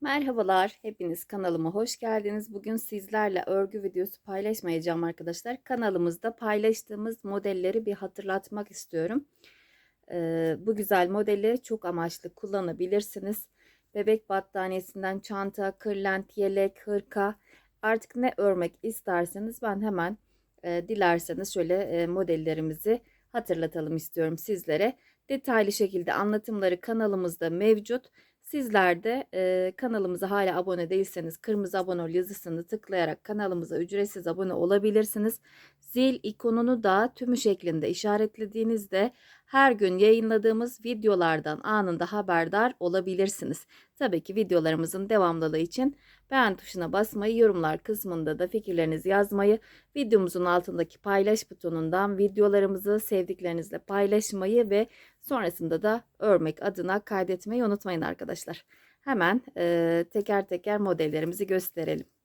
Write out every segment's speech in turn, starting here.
Merhabalar, hepiniz kanalıma hoş geldiniz. Bugün sizlerle örgü videosu paylaşmayacağım arkadaşlar. Kanalımızda paylaştığımız modelleri bir hatırlatmak istiyorum. Ee, bu güzel modelleri çok amaçlı kullanabilirsiniz. Bebek battaniyesinden çanta, kırlent, yelek, hırka artık ne örmek isterseniz ben hemen e, dilerseniz şöyle e, modellerimizi hatırlatalım istiyorum sizlere. Detaylı şekilde anlatımları kanalımızda mevcut. Sizler de e, kanalımıza hala abone değilseniz kırmızı abone ol yazısını tıklayarak kanalımıza ücretsiz abone olabilirsiniz. Zil ikonunu da tümü şeklinde işaretlediğinizde her gün yayınladığımız videolardan anında haberdar olabilirsiniz. Tabii ki videolarımızın devamlılığı için beğen tuşuna basmayı, yorumlar kısmında da fikirlerinizi yazmayı, videomuzun altındaki paylaş butonundan videolarımızı sevdiklerinizle paylaşmayı ve sonrasında da örmek adına kaydetmeyi unutmayın arkadaşlar. Hemen e, teker teker modellerimizi gösterelim.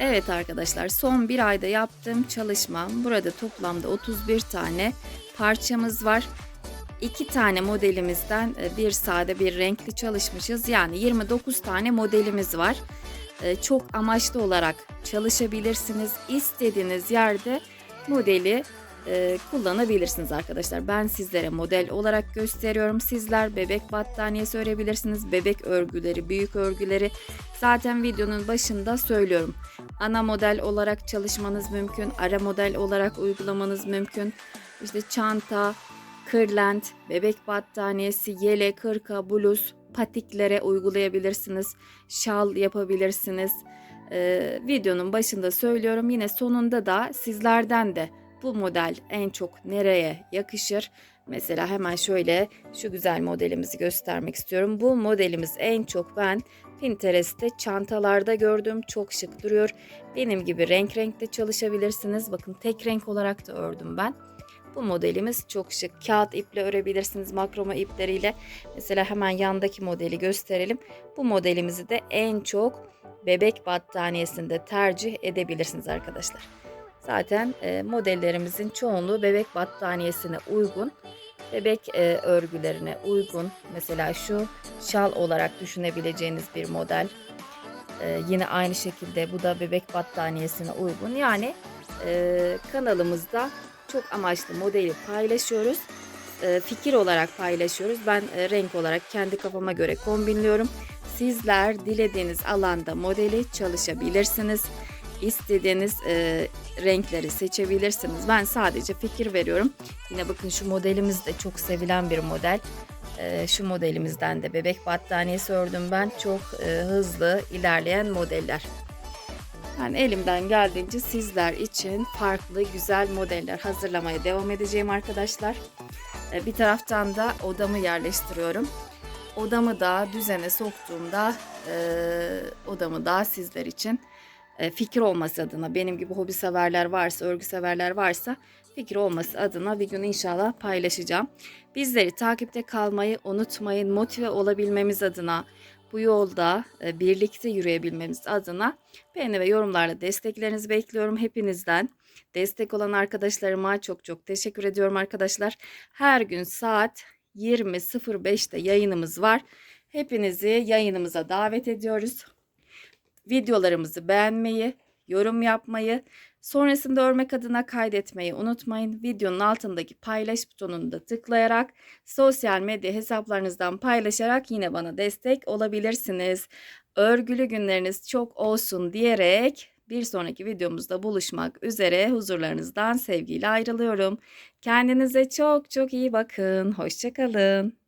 Evet arkadaşlar son bir ayda yaptığım çalışmam. Burada toplamda 31 tane parçamız var. İki tane modelimizden e, bir sade bir renkli çalışmışız. Yani 29 tane modelimiz var. E, Çok amaçlı olarak çalışabilirsiniz. İstediğiniz yerde modeli e, kullanabilirsiniz arkadaşlar. Ben sizlere model olarak gösteriyorum. Sizler bebek battaniyesi örebilirsiniz. Bebek örgüleri, büyük örgüleri zaten videonun başında söylüyorum. Ana model olarak çalışmanız mümkün. Ara model olarak uygulamanız mümkün. İşte çanta, kırlent, bebek battaniyesi, yelek, hırka, bluz, patiklere uygulayabilirsiniz. Şal yapabilirsiniz. Ee, videonun başında söylüyorum. Yine sonunda da sizlerden de bu model en çok nereye yakışır? Mesela hemen şöyle şu güzel modelimizi göstermek istiyorum. Bu modelimiz en çok ben Pinterest'te çantalarda gördüm. Çok şık duruyor. Benim gibi renk renkte çalışabilirsiniz. Bakın tek renk olarak da ördüm ben. Bu modelimiz çok şık. Kağıt iple örebilirsiniz makroma ipleriyle. Mesela hemen yandaki modeli gösterelim. Bu modelimizi de en çok bebek battaniyesinde tercih edebilirsiniz arkadaşlar. Zaten e, modellerimizin çoğunluğu bebek battaniyesine uygun. Bebek e, örgülerine uygun. Mesela şu şal olarak düşünebileceğiniz bir model. E, yine aynı şekilde bu da bebek battaniyesine uygun. Yani e, kanalımızda çok amaçlı modeli paylaşıyoruz. E, fikir olarak paylaşıyoruz. Ben e, renk olarak kendi kafama göre kombinliyorum. Sizler dilediğiniz alanda modeli çalışabilirsiniz. İstediğiniz e, renkleri seçebilirsiniz. Ben sadece fikir veriyorum. Yine bakın şu modelimiz de çok sevilen bir model. E, şu modelimizden de bebek battaniyesi ördüm ben. Çok e, hızlı ilerleyen modeller. Ben elimden geldiğince sizler için farklı güzel modeller hazırlamaya devam edeceğim arkadaşlar. E, Bir taraftan da odamı yerleştiriyorum. Odamı da düzene soktuğumda e, odamı da sizler için fikir olması adına benim gibi hobi severler varsa, örgü severler varsa fikir olması adına bir gün inşallah paylaşacağım. Bizleri takipte kalmayı unutmayın. Motive olabilmemiz adına bu yolda e, birlikte yürüyebilmemiz adına beğeni ve yorumlarla desteklerinizi bekliyorum hepinizden. Destek olan arkadaşlarıma çok çok teşekkür ediyorum arkadaşlar. Her gün saat 20.05'te yayınımız var. Hepinizi yayınımıza davet ediyoruz. Videolarımızı beğenmeyi, yorum yapmayı, sonrasında örmek adına kaydetmeyi unutmayın. Videonun altındaki paylaş butonunu da tıklayarak sosyal medya hesaplarınızdan paylaşarak yine bana destek olabilirsiniz. Örgülü günleriniz çok olsun diyerek bir sonraki videomuzda buluşmak üzere huzurlarınızdan sevgiyle ayrılıyorum. Kendinize çok çok iyi bakın. Hoşçakalın.